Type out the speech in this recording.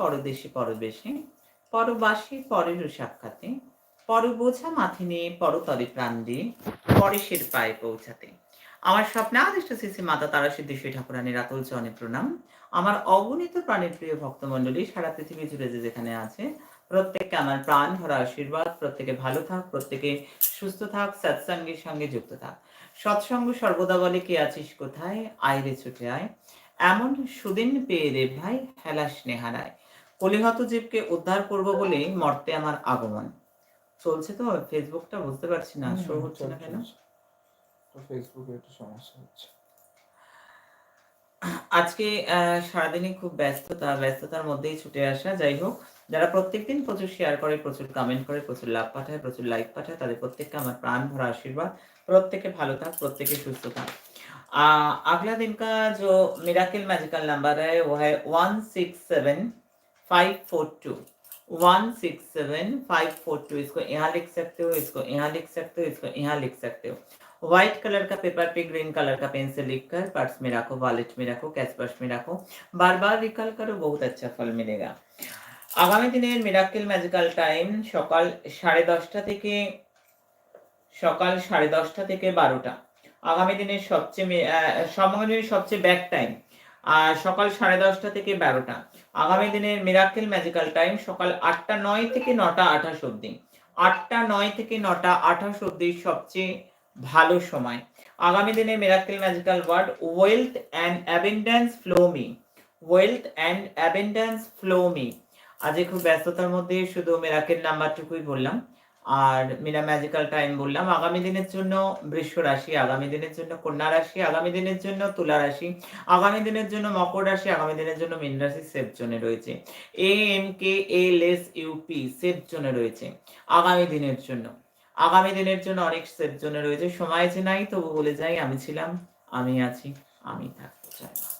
পরদেশে পরবেশে, পরবাসী পরের সাক্ষাতে পর বোঝা মাথে নিয়ে পরতরে প্রাণ দিয়ে পরেশের পায়ে পৌঁছাতে। আমার স্বপ্নাদিষ্ট শ্রী মাতা তারা সিদ্ধেশ্বরী ঠাকুরানীর আতুল চরণে প্রণাম। আমার অগণিত প্রাণের প্রিয় ভক্তমণ্ডলী, সারা পৃথিবী জুড়ে যে যেখানে আছে, প্রত্যেককে আমার প্রাণ ভরা আশীর্বাদ, প্রত্যেকে ভালো থাক, প্রত্যেকে সুস্থ থাক, সৎসঙ্গের সঙ্গে যুক্ত থাক। সৎসঙ্গ সর্বদা বলে, কে আছিস কোথায়? আয়রে ছুটে আয়। এমন সুদিন পেয়ে রে ভাই হেলা স্নেহারায় কলিহত জীবকে উদ্ধার করব বলে মর্তে আমার আগমন চলছে তো ফেসবুকটা বুঝতে পারছি না শো হচ্ছে না কেন ফেসবুকে একটু সমস্যা হচ্ছে আজকে আহ, সারাদিনই খুব ব্যস্ততা ব্যস্ততার মধ্যেই ছুটে আসা যাই হোক যারা প্রত্যেকদিন প্রচুর শেয়ার করে প্রচুর কমেন্ট করে প্রচুর লাভ পাঠায় প্রচুর লাইক পাঠায় তাদের প্রত্যেককে আমার प्राण भरा आशीर्वाद प्रत्येके भालो था प्रत्येके सुस्थ था आ, अगला दिन का जो मिराकिल मैजिकल नंबर है वो है one six seven five four two one six seven five four two इसको यहाँ लिख सकते हो इसको यहाँ लिख सकते हो इसको यहाँ लिख सकते हो व्हाइट कलर का पेपर पे ग्रीन कलर का पेन से लिख कर पर्स में रखो वॉलेट में रखो कैश पर्स में रखो बार बार रिकॉल करो बहुत अच्छा फल मिलेगा আগামী দিনের মিরাক্কেল ম্যাজিক্যাল টাইম সকাল সাড়ে দশটা থেকে সকাল সাড়ে দশটা থেকে বারোটা আগামী দিনের সবচেয়ে মে- আহ, সময় দিনের সবচেয়ে ব্যাক টাইম আর সকাল সাড়ে দশটা থেকে বারোটা। আগামী দিনের মিরাক্কেল ম্যাজিক্যাল টাইম সকাল আটটা নয় থেকে নটা আঠাশ অব্দি আটটা নয় থেকে নটা আঠাশ অব্দি সবচেয়ে ভালো সময়। আগামী দিনে miracle magical word wealth and abundance flow me wealth and abundance flow me আজকে খুব ব্যস্ততার মধ্যে শুধু মেরাকেল নাম্বারটুকুই বললাম। আর মিরা ম্যাজিক্যাল টাইম বললাম, আগামী দিনের জন্য বৃষ রাশি, আগামী দিনের জন্য কন্যা রাশি, আগামী দিনের জন্য তুলা রাশি, আগামী দিনের জন্য মকর রাশি, আগামী দিনের জন্য মীন রাশি সেফ জোনে রয়েছে। A M K L S UP safe জোনে রয়েছে। আগামী দিনের জন্য, আগামী দিনের জন্য অনেক সেফ জোনে রয়েছে। সময় যে নাই, তবু বলে যাই, আমি ছিলাম, আমি আছি, আমি থাকতে চাই